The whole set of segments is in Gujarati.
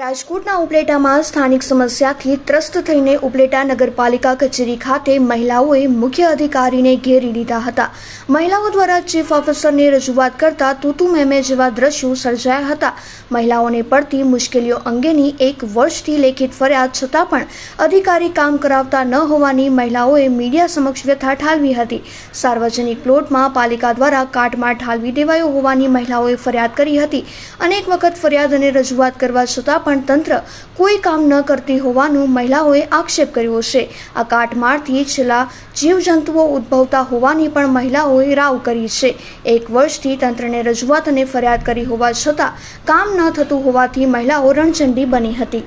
રાજકોટના ઉપલેટામાં સ્થાનિક સમસ્યાથી ત્રસ્ત થઈને ઉપલેટા નગરપાલિકા કચેરી ખાતે મહિલાઓએ મુખ્ય અધિકારીને ઘેરી લીધા હતા. મહિલાઓ દ્વારા ચીફ ઓફિસરને રજૂઆત કરતા તૂતુ મેમે જેવા દ્રશ્યો સર્જાયા હતા. મહિલાઓને પડતી મુશ્કેલીઓ અંગેની એક વર્ષથી લેખિત ફરિયાદ છતાં પણ અધિકારી કામ કરાવતા ન હોવાની મહિલાઓએ મીડિયા સમક્ષ વ્યથા ઠાલવી હતી. સાર્વજનિક પ્લોટમાં પાલિકા દ્વારા કાટમાળ ઠાલવી દેવાયો હોવાની મહિલાઓએ ફરિયાદ કરી હતી. અનેક વખત ફરિયાદ અને રજૂઆત કરવા છતાં પણ તંત્ર કોઈ કામ ન કરતી હોવાનું મહિલાઓએ આક્ષેપ કર્યો છે. આ કાટમાળથી છેલ્લા જીવજંતુઓ ઉદ્ભવતા હોવાની પણ મહિલાઓએ રાવ કરી છે. એક વર્ષથી તંત્રને રજૂઆત અને ફરિયાદ કરી હોવા છતાં કામ ન થતું હોવાથી મહિલાઓ રણચંડી બની હતી.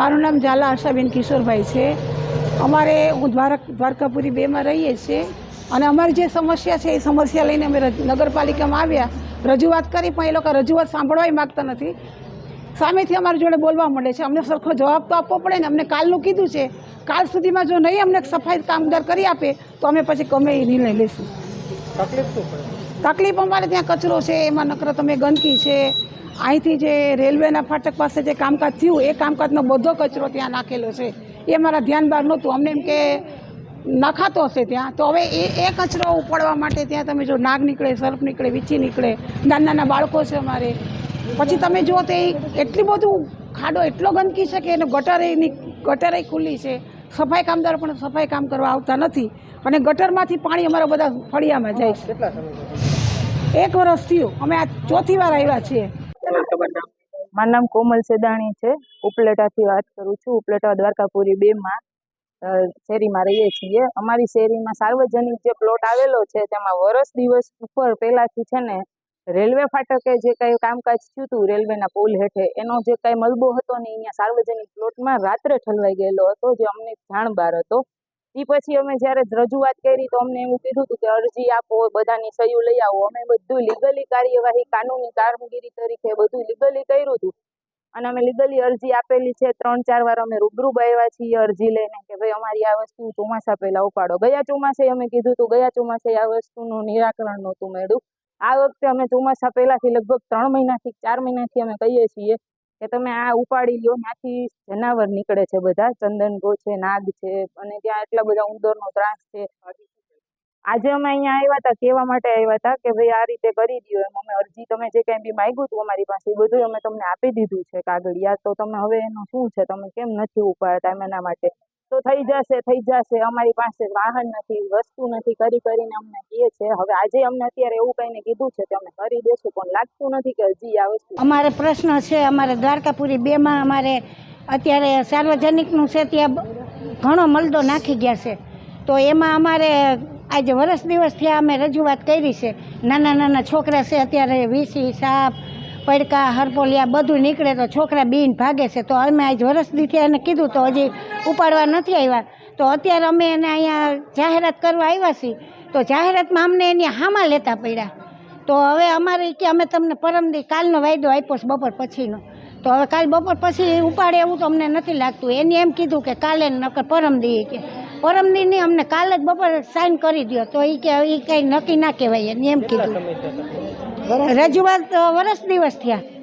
મારું નામ ઝાલા આશાબેન કિશોરભાઈ છે. અમારે હું દ્વારક, દ્વારકાપુરી બેમાં રહીએ છીએ અને અમારી જે સમસ્યા છે એ સમસ્યા લઈને અમે નગરપાલિકામાં આવ્યા. રજૂઆત કરી પણ એ લોકો રજૂઆત સાંભળવાય માગતા નથી. સામેથી અમારી જોડે બોલવા માંડે છે. અમને સરખો જવાબ તો આપવો પડે ને. અમને કાલનું કીધું છે. કાલ સુધીમાં જો નહીં અમને સફાઈ કામદાર કરી આપે તો અમે પછી ગમે એ નિર્ણય લઈશું. તકલીફ અમારે ત્યાં કચરો છે એમાં નકર તમે ગંદકી છે. અહીંથી જે રેલવેના ફાટક પાસે જે કામકાજ થયું એ કામકાજનો બધો કચરો ત્યાં નાખેલો છે. એ અમારા ધ્યાન બહાર નહોતું. અમને એમ કે નખાતો હશે ત્યાં. તો હવે એ એ કચરો ઉપાડવા માટે ત્યાં તમે જો નાગ નીકળે સર્ફ નીકળે વીછી નીકળે નાના નાના બાળકો છે અમારે પછી તમે જુઓ તો એટલું બધું ખાડો એટલો ગંદકી છે કે એને ગટર એની ગટર ખુલ્લી છે. સફાઈ કામદારો પણ સફાઈ કામ કરવા આવતા નથી. અને ગટરમાંથી પાણી અમારા બધા ફળિયામાં જાય છે. એક વર્ષ થયું. અમે આ ચોથી વાર આવ્યા છીએ. મારું નામ કોમલ સેદાણી છે. ઉપલેટાથી વાત કરું છું. ઉપલેટા દ્વારકાપુરી બેમાં શેરીમાં રહીએ છીએ. અમારી શેરીમાં સાર્વજનિક જે પ્લોટ આવેલો છે તેમાં વરસ દિવસ ઉપર પહેલાથી છે ને રેલવે ફાટકે જે કંઈ કામકાજ થયું હતું રેલવેના પુલ હેઠે, એનો જે કાંઈ મલબો હતો ને અહીંયા સાર્વજનિક પ્લોટમાં રાત્રે ઠલવાઈ ગયેલો હતો, જે અમને જાણ બહાર હતો. એ પછી અમે જ્યારે રજૂઆત કરી તો અમને એવું કીધું હતું કે અરજી આપો, બધાની સહી લઈ આવો. અમે બધું લીગલી કાર્યવાહી, કાનૂની કામગીરી તરીકે બધું લીગલી કર્યું હતું. અને અમે લીગલી અરજી આપેલી છે. ત્રણ ચાર વાર અમે રૂબરૂ આવ્યા છીએ અરજી લઈને કે ભાઈ અમારી આ વસ્તુ ચોમાસા પહેલા ઉપાડો. ગયા ચોમાસે અમે કીધું હતું, ગયા ચોમાસે આ વસ્તુનું નિરાકરણ નહોતું મળ્યું. આ વખતે અમે ચોમાસા પહેલાથી લગભગ ત્રણ મહિનાથી, ચાર મહિનાથી અમે કહીએ છીએ કે તમે આ ઉપાડી લો ત્યાંથી જનાવર નીકળે છે બધા. ચંદનગો છે, નાગ છે, અને ત્યાં એટલા બધા ઉંદરનો ત્રાસ છે. આજે અમે અહીંયા આવ્યા હતા, કહેવા માટે આવ્યા હતા કે ભાઈ આ રીતે કરી દો એમ અમે અરજી, તમે જે કંઈ બી માગ્યું હતું અમારી પાસે, એ બધું અમે તમને આપી દીધું છે કાગળિયા. તો તમે હવે એનું શું છે? તમે કેમ નથી ઉપાડતા એમ એના માટે? તો થઈ જશે થઈ જશે. અમારી પાસે વાહન નથી, વસ્તુ નથી, કરી કરીને અમને કહે છે. હવે આજે અમને અત્યારે એવું કહીને કીધું છે કે અમે કરી દેશું, પણ લાગતું નથી કે હજી આ વસ્તુ અમારે પ્રશ્ન છે, અમારે દ્વારકાપુરી બેમાં અમારે અત્યારે સાર્વજનિકનું છે, ત્યાં ઘણો મલદો નાખી ગયા છે. તો એમાં અમારે આજે વરસ દિવસ થયા અમે રજૂઆત કરી છે. નાના નાના છોકરા છે, અત્યારે વીસી, સાપ પડકા હરપોલિયા બધું નીકળે તો છોકરા બીન ભાગે છે. તો અમે આજ વરસ દીથી એને કીધું તો હજી ઉપાડવા નથી આવ્યા. તો અત્યારે અમે એને અહીંયા જાહેરાત કરવા આવ્યા છીએ. તો જાહેરાતમાં અમને એની હામાં લેતા પડ્યા. તો હવે અમારે કે અમે તમને પરમદી કાલનો વાયદો આપ્યો છે બપોર પછીનો. તો હવે કાલ બપોર પછી ઉપાડે એવું તો અમને નથી લાગતું. એને એમ કીધું કે કાલે નકર પરમદી કે. પરમદી નહીં અમને કાલે જ બપોર સાઈન કરી દો તો એ કે એ કંઈ નક્કી ના કહેવાય એને એમ કીધું. રજૂઆત વરસ દિવસ થયા.